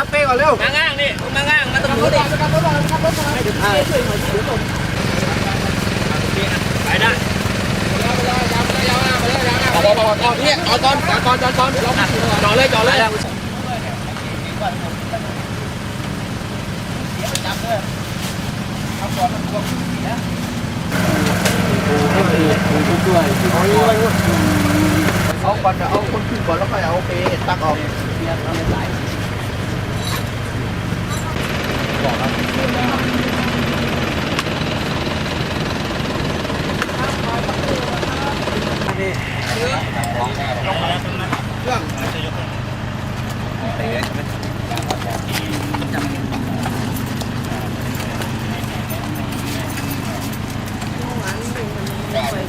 รับเป้ก่อนเร็ว มาง่างนี่มาง่าง มาตรงนู้นดิ อกบอกบอเนี่ยจอดจอดจอดจอดจอดจอดเราจอดเลยจอดเลยเอาก่อนจะเอาคนขึ้นก่อนแล้วค่อยเอาเปตักออกบอกครับ เครื่องแต่